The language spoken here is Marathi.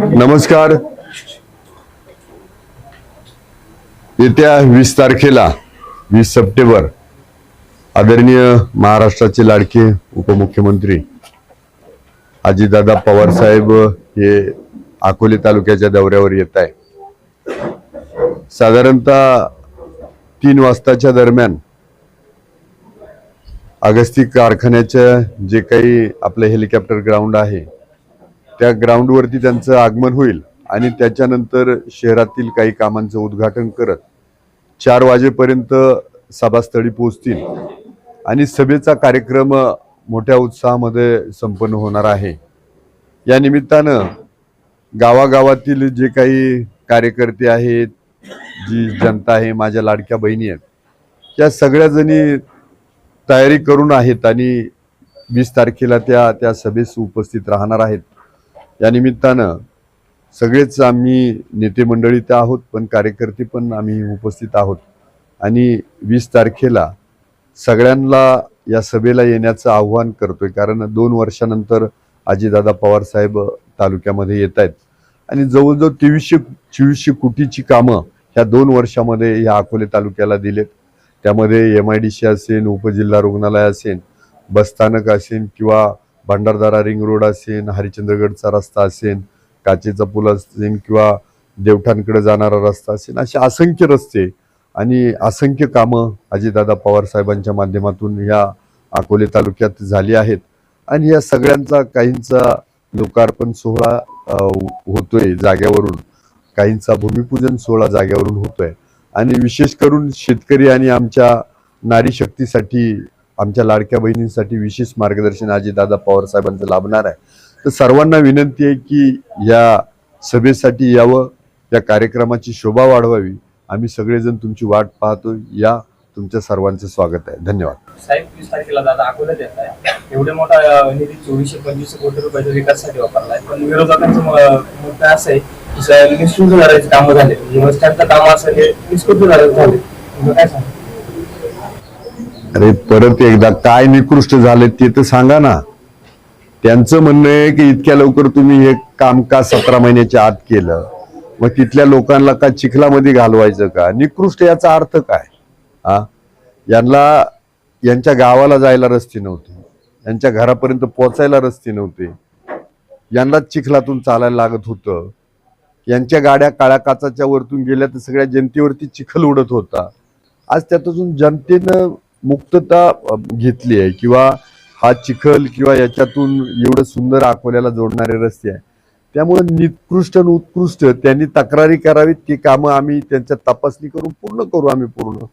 नमस्कार. येत्या वीस तारखेला वीस सप्टेंबर आदरणीय महाराष्ट्राचे लाडके उपमुख्यमंत्री अजितदादा पवार साहेब हे अकोले तालुक्याच्या दौऱ्यावर येत आहे साधारणतः तीन वाजताच्या दरम्यान अगस्ती कारखान्याच्या जे काही आपलं हेलिकॉप्टर ग्राउंड आहे त्या ग्राउंडवरती त्यांचं आगमन होईल आणि त्याच्यानंतर शहरातील काही कामांचं उद्घाटन करत चार वाजेपर्यंत सभास्थळी पोहोचतील आणि सभेचा कार्यक्रम मोठ्या उत्साहामध्ये संपन्न होणार आहे. या निमित्तानं गावागावातील जे काही कार्यकर्ते आहेत जी जनता आहे माझ्या लाडक्या बहिणी आहेत त्या सगळ्याजणी तयारी करून आहेत आणि वीस तारखेला त्या त्या सभेस उपस्थित राहणार आहेत. या निमित्तानं सगळेच आम्ही नेते मंडळी तर आहोत पण कार्यकर्ते पण आम्ही उपस्थित आहोत. आणि वीस तारखेला सगळ्यांना या सभेला येण्याचं आव्हान करतोय कारण दोन वर्षानंतर आजीदादा पवार साहेब तालुक्यामध्ये येत आहेत आणि जवळजवळ तेवीसशे चोवीसशे कोटीची कामं ह्या दोन वर्षामध्ये ह्या अकोले तालुक्याला दिलेत. त्यामध्ये एम आय डी सी असेल उपजिल्हा रुग्णालय असेल बसस्थानक असेल किंवा भंडारदारा रिंग रोड असेल हरिश्चंद्रगडचा रस्ता असेल काचेचा पूल असेल किंवा देवठाणकडे जाणारा रस्ता असेल असे असंख्य रस्ते आणि असंख्य कामं अजितदादा पवार साहेबांच्या माध्यमातून ह्या अकोले तालुक्यात झाली आहेत. आणि या सगळ्यांचा काहींचा लोकार्पण सोहळा होतोय जाग्यावरून. काहींचा भूमिपूजन सोहळा जाग्यावरून होतोय. आणि विशेष करून शेतकरी आणि आमच्या नारी शक्तीसाठी आमच्या लाडक्या बहिणींसाठी विशेष मार्गदर्शन अजितदादा पवार साहेबांचं लाभणार आहे. तर सर्वांना विनंती आहे की या सभेसाठी यावं या कार्यक्रमाची शोभा वाढवावी. आम्ही सगळेजण तुमची वाट पाहतो या तुमच्या सर्वांचं स्वागत आहे. धन्यवाद. साहेब वीस तारखेला दादा अकोल्यात येत आहे. एवढे मोठा निधी चोवीसशे पंचवीसशे कोटी रुपयाच्या विकासासाठी वापरला आहे. पण विरोधकांचं मुद्दा मत असं आहे की साहेब निष्कृत करायचे कामं झाले. म्हणजे बस स्टँडचं निष्कृत झाले. काय सांगतो? अरे परत एकदा काय निकृष्ट झाले ते तर सांगा ना. त्यांचं म्हणणं आहे की इतक्या लवकर तुम्ही हे कामकाज सतरा महिन्याच्या आत केलं? मग तिथल्या लोकांना का चिखलामध्ये घालवायचं का? निकृष्ट याचा अर्थ काय? हा? यांना यांच्या गावाला जायला रस्ते नव्हते. यांच्या घरापर्यंत पोचायला रस्ते नव्हते. यांना चिखलातून चालायला लागत होतं. यांच्या गाड्या काळ्या काचाच्या वरतून गेल्या तर सगळ्या जनतेवरती चिखल उडत होता. आज त्यातून जनतेनं मुक्तता घेतली आहे किंवा हा चिखल किंवा याच्यातून एवढं सुंदर अकोल्याला जोडणारे रस्ते आहे. त्यामुळे निकृष्ट आणि उत्कृष्ट त्यांनी तक्रारी करावीत ती कामं आम्ही त्यांच्या तपासणी करून पूर्ण करू आम्ही पूर्ण.